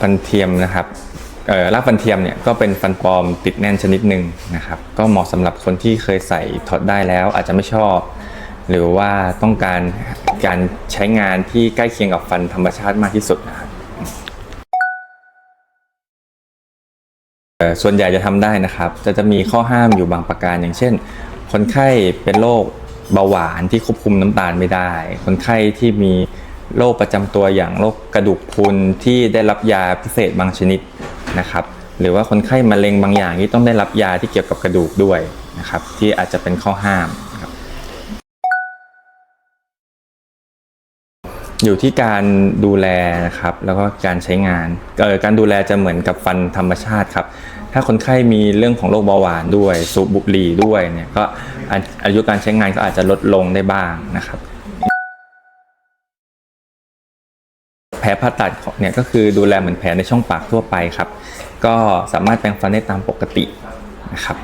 ฟันเทียมนะครับเอ่อรากฟันเทียมเนี่ยก็เป็นฟันปลอมติดแน่นชนิดหนึ่งนะครับ ก็เหมาะสำหรับคนที่เคยใส่ถอดได้แล้วอาจจะไม่ชอบ หรือว่าต้องการการใช้งานที่ใกล้เคียงกับฟันธรรมชาติมากที่สุดนะครับเอ่อส่วนใหญ่จะทำได้นะครับจะจะมีข้อห้ามอยู่บางประการ อย่างเช่น คนไข้เป็นโรคเบาหวานที่ควบคุมน้ำตาลไม่ได้ คนไข้ที่มี โรคประจำตัวอย่างโรคกระดูกพรุนที่ได้รับยาพิเศษบางชนิดนะครับ หรือว่าคนไข้มะเร็งบางอย่างที่ต้องได้รับยาที่เกี่ยวกับกระดูกด้วยนะครับ ที่อาจจะเป็นข้อห้ามอยู่ที่การดูแลนะครับแล้วก็การใช้งานเออการดูแลจะเหมือนกับฟันธรรมชาติครับ ถ้าคนไข้มีเรื่องของโรคเบาหวานด้วย สูบบุหรี่ด้วยเนี่ยก็อายุการใช้งานก็อาจจะลดลงได้บ้างนะครับ แผลผ่าตัดเนี่ยก็คือดูแลเหมือนแผลในช่องปากทั่วไปครับ ก็สามารถแปรงฟันได้ตามปกตินะครับ